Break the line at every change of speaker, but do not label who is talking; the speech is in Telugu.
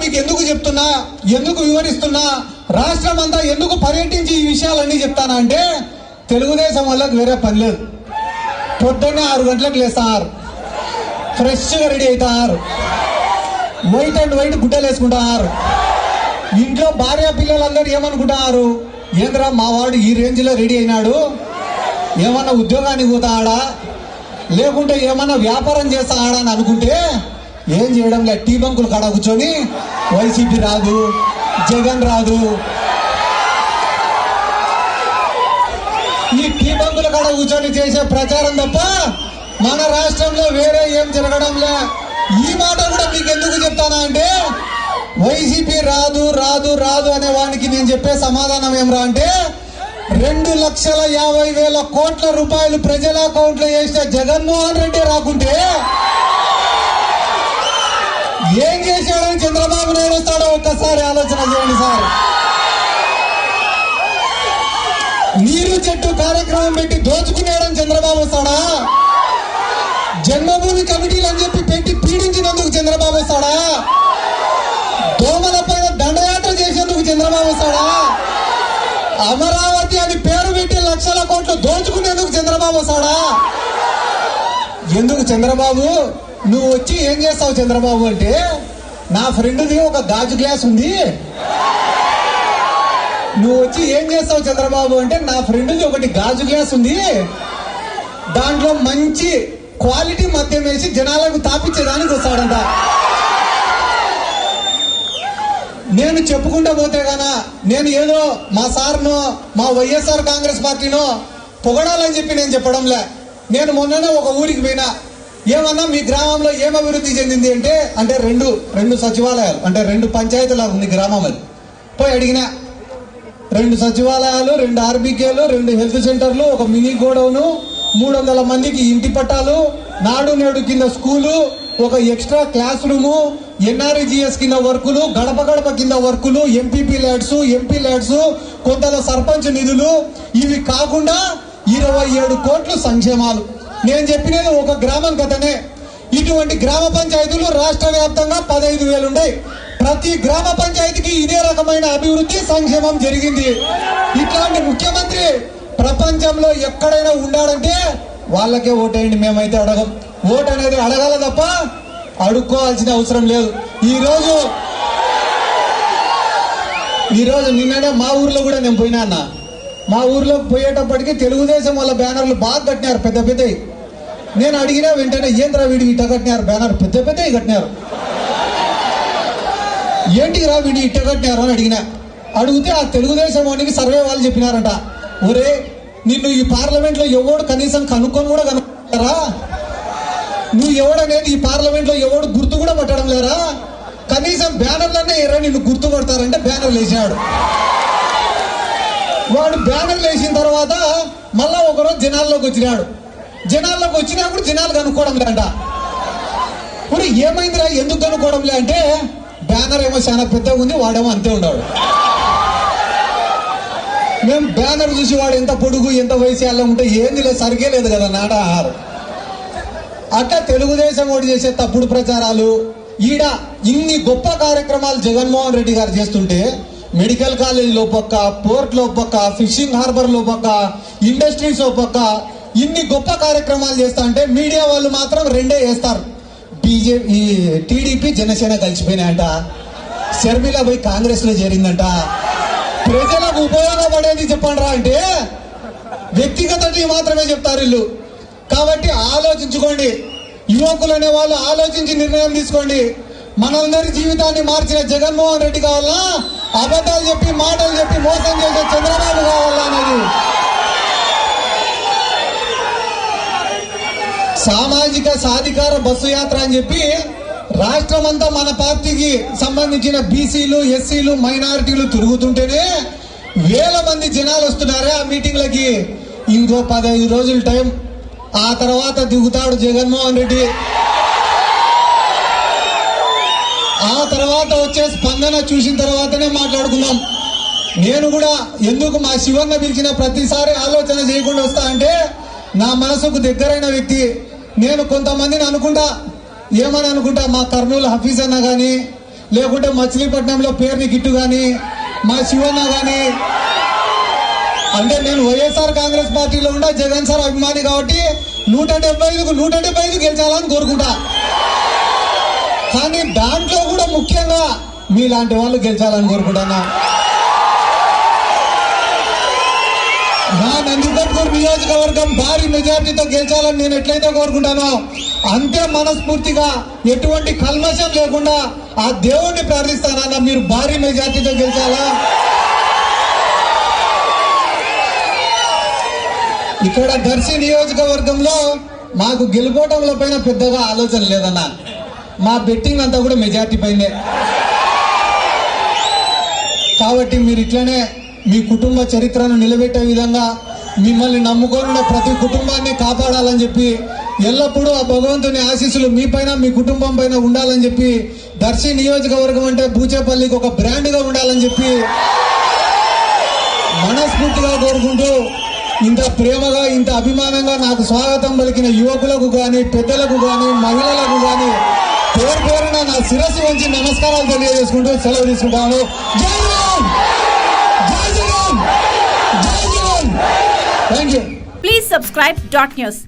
మీకు ఎందుకు చెప్తున్నా ఎందుకు వివరిస్తున్నా రాష్ట్రం అంతా ఎందుకు పర్యటించి ఈ విషయాలన్నీ చెప్తానా అంటే తెలుగుదేశం వాళ్ళకి వేరే పని లేదు. పొద్దున్నే ఆరు గంటలకు లేస్తారు. ఫ్రెష్గా రెడీ అవుతారు. వైట్ అండ్ వైట్ గుడ్డలు వేసుకుంటారు. ఇంట్లో భార్య పిల్లలందరూ ఏమనుకుంటారు? ఏంద్రా మా వాడు ఈ రేంజ్లో రెడీ అయినాడు? ఏమన్నా ఉద్యోగానికి పోతాడా? లేకుంటే ఏమన్నా వ్యాపారం చేస్తాడా అని అనుకుంటే ఏం చేయడం లేదు టీ బంకులు కాడ కూర్చొని వైసీపీ రాదు జగన్ రాదు. ఈ టీ బంకుల కాడ కూర్చొని చేసే ప్రచారం తప్ప మన రాష్ట్రంలో వేరే ఏం జరగడంలే ఈ మాట కూడా మీకు ఎందుకు చెప్తానా అంటే వైసీపీ రాదు రాదు రాదు అనే వానికి నేను చెప్పే సమాధానం ఏమరా అంటే రెండు లక్షల యాభై వేల కోట్ల రూపాయలు ప్రజల అకౌంట్లో వేసిన జగన్మోహన్ రెడ్డి రాకుంటే ఏం చేశాడని చంద్రబాబు నాయుడు వస్తాడో ఒక్కసారి ఆలోచన చేయండి సార్. నీరు చెట్టు కార్యక్రమం పెట్టి దోచుకునేయడం చంద్రబాబు వస్తాడా? జన్మభూమి కమిటీలు అని చెప్పి పెట్టి పీడించినందుకు చంద్రబాబు వస్తాడా? దోమల పైన దండయాత్ర చేసేందుకు చంద్రబాబు వస్తాడా? అమరావతి అని పేరు పెట్టి లక్షల కోట్లు దోచుకునేందుకు చంద్రబాబు వస్తాడా? ఎందుకు చంద్రబాబు? నువ్వు వచ్చి ఏం చేస్తావు చంద్రబాబు అంటే నా ఫ్రెండ్ది ఒక గాజు గ్లాస్ ఉంది. నువ్వు వచ్చి ఏం చేస్తావు చంద్రబాబు అంటే నా ఫ్రెండ్ది ఒకటి గాజు గ్లాస్ ఉంది. దాంట్లో మంచి క్వాలిటీ మద్యం వేసి జనాలకు తాపించడానికి వస్తాడంట. నేను చెప్పుకుంటా పోతే గానా నేను ఏదో మా సార్ను మా వైఎస్ఆర్ కాంగ్రెస్ పార్టీనో పొగడాలని చెప్పి నేను చెప్పడంలే. నేను మొన్ననే ఒక ఊరికి పోయినా. ఏమన్నా మీ గ్రామంలో ఏం అభివృద్ధి చెందింది అంటే అంటే రెండు రెండు సచివాలయాలు అంటే రెండు పంచాయతీలు ఉంది గ్రామం అది. పోయి అడిగినా రెండు సచివాలయాలు రెండు ఆర్బీకేలు రెండు హెల్త్ సెంటర్లు ఒక మినీ గోడౌను మూడు వందల మందికి ఇంటి పట్టాలు నాడు నేడు కింద స్కూలు ఒక ఎక్స్ట్రా క్లాస్ రూము ఎన్ఆర్జిఎస్ కింద వర్కులు గడప గడప కింద వర్కులు ఎంపీపీ ల్యాడ్స్ ఎంపీ ల్యాడ్స్ కొంతల సర్పంచ్ నిధులు ఇవి కాకుండా ఇరవై ఏడు కోట్లు సంక్షేమాలు. నేను చెప్పినది ఒక గ్రామం కథనే. ఇటువంటి గ్రామ పంచాయతీలు రాష్ట్ర వ్యాప్తంగా పదహైదు వేలు ఉన్నాయి ప్రతి గ్రామ పంచాయతీకి ఇదే రకమైన అభివృద్ధి సంక్షేమం జరిగింది. ఇట్లాంటి ముఖ్యమంత్రి ప్రపంచంలో ఎక్కడైనా ఉన్నాడంటే వాళ్ళకే ఓటేయండి మేమైతే అడగం. ఓటు అనేది అడగాల తప్ప అడుక్కోవాల్సిన అవసరం లేదు. ఈరోజు ఈరోజు నిన్ననే మా ఊర్లో కూడా నేను పోయినా అన్నా. మా ఊర్లోకి పోయేటప్పటికి తెలుగుదేశం వాళ్ళ బ్యానర్లు బాగా కట్టినారు పెద్ద పెద్దవి నేను అడిగినా వెంటనే ఏంద్రా వీడి ఇట్ట కట్టినారు? బ్యానర్ పెద్ద పెద్దవి కట్టినారు. ఏంటి రా వీడి ఇట్ట కట్టినారు? అని అడిగినా. అడిగితే ఆ తెలుగుదేశం వాడికి సర్వే వాళ్ళు చెప్పినారంట. ఒరే నిన్ను ఈ పార్లమెంట్లో ఎవడు కనీసం కనుక్కొని కూడా కనుక్కుంటారా నువ్వు ఎవడనేది ఈ పార్లమెంట్లో ఎవడు గుర్తు కూడా పట్టడం లేరా? కనీసం బ్యానర్లనే ఎర్ర నిన్ను గుర్తుపడతారంటే బ్యానర్లు వేసాడు వాడు బ్యానర్లు వేసిన తర్వాత మళ్ళా ఒకరోజు జనాల్లోకి వచ్చినాడు. జనాల్లోకి వచ్చినప్పుడు జనాలు కనుక్కోవడం లేంట ఇప్పుడు ఏమైందిరా? ఎందుకు కనుక్కోవడం లే అంటే బ్యానర్ ఏమో చాలా పెద్దగా ఉంది వాడేమో అంతే ఉన్నాడు. మేము బ్యానర్ చూసి వాడు ఎంత పొడుగు ఎంత వయసు ఎలా ఉంటే ఏంది లేదు సరిగే లేదు కదా నాట ఆహారం. అట్లా తెలుగుదేశం ఓటు చేసే తప్పుడు ప్రచారాలు ఈడ ఇన్ని గొప్ప కార్యక్రమాలు జగన్మోహన్ రెడ్డి గారు చేస్తుంటే మెడికల్ కాలేజీలో పక్క పోర్ట్లో పక్క ఫిషింగ్ హార్బర్ లోపక్క ఇండస్ట్రీస్ పక్క ఇన్ని గొప్ప కార్యక్రమాలు చేస్తా అంటే మీడియా వాళ్ళు మాత్రం రెండే చేస్తారు. బీజేపీ టీడీపీ జనసేన కలిసిపోయినాయంట. షర్మిల పోయి కాంగ్రెస్లో చేరిందంట. ప్రజలకు ఉపయోగపడేది చెప్పండి రా అంటే వ్యక్తిగత మాత్రమే చెప్తారు వీళ్ళు. కాబట్టి ఆలోచించుకోండి. యువకులు అనే వాళ్ళు ఆలోచించి నిర్ణయం తీసుకోండి. మనందరి జీవితాన్ని మార్చిన జగన్మోహన్ రెడ్డి కావాలా? అబద్ధాలు చెప్పి మాటలు చెప్పి మోసం చేసే చంద్రబాబు కావాలనేది సామాజిక సాధికార బస్సు యాత్ర అని చెప్పి రాష్ట్రం అంతా మన పార్టీకి సంబంధించిన బీసీలు ఎస్సీలు మైనారిటీలు తిరుగుతుంటేనే వేల మంది జనాలు వస్తున్నారే ఆ మీటింగ్లకి. ఇంకో పదహైదు రోజుల టైం. ఆ తర్వాత దిగుతాడు జగన్మోహన్ రెడ్డి. ఆ తర్వాత వచ్చే స్పందన చూసిన తర్వాతనే మాట్లాడుకుందాం నేను కూడా ఎందుకు మా శివన్న పిలిచిన ప్రతిసారి ఆలోచన చేయకుండా వస్తా అంటే నా మనసుకు దగ్గరైన వ్యక్తి నేను కొంతమందిని అనుకుంటా ఏమని అనుకుంటా? మా కర్నూలు హఫీజ్ అన్న కానీ లేకుంటే మచిలీపట్నంలో పేరుని గిట్టు కానీ మా శివన్న కానీ అంటే నేను వైఎస్ఆర్ కాంగ్రెస్ పార్టీలో ఉండా జగన్ సార్ అభిమాని కాబట్టి నూట డెబ్బై ఐదుకు నూట డెబ్బై ఐదు గెలిచాలని కోరుకుంటా. కానీ దాంట్లో కూడా ముఖ్యంగా మీలాంటి వాళ్ళు గెలిచాలని కోరుకుంటున్నా. నా నందికొట్కూరు నియోజకవర్గం భారీ మెజార్టీతో గెలిచాలని నేను ఎట్లయితే కోరుకుంటానో అంతే మనస్ఫూర్తిగా ఎటువంటి కల్మషం లేకుండా ఆ దేవుణ్ణి ప్రార్థిస్తానన్న మీరు భారీ మెజార్టీతో గెలిచాలా? ఇక్కడ దర్శి నియోజకవర్గంలో మాకు గెలుపోవటంలో పైన పెద్దగా ఆలోచన లేదన్నా. మా బెట్టింగ్ అంతా కూడా మెజార్టీ పైనే. కాబట్టి మీరు ఇట్లనే మీ కుటుంబ చరిత్రను నిలబెట్టే విధంగా మిమ్మల్ని నమ్ముకొని ప్రతి కుటుంబాన్ని కాపాడాలని చెప్పి ఎల్లప్పుడూ ఆ భగవంతుని ఆశీస్సులు మీ పైన మీ కుటుంబం పైన ఉండాలని చెప్పి దర్శి నియోజకవర్గం అంటే బూచేపల్లికి ఒక బ్రాండ్గా ఉండాలని చెప్పి మనస్ఫూర్తిగా కోరుకుంటూ ఇంత ప్రేమగా ఇంత అభిమానంగా నాకు స్వాగతం పలికిన యువకులకు కానీ పెద్దలకు కానీ మహిళలకు కానీ పేరు పేరున నా శిరస్సు వంచి నమస్కారాలు తెలియజేసుకుంటూ సెలవు తీసుకుంటాను. జై జగన్ జై జగన్! జై Jagan! Thank you
Please subscribe dot news.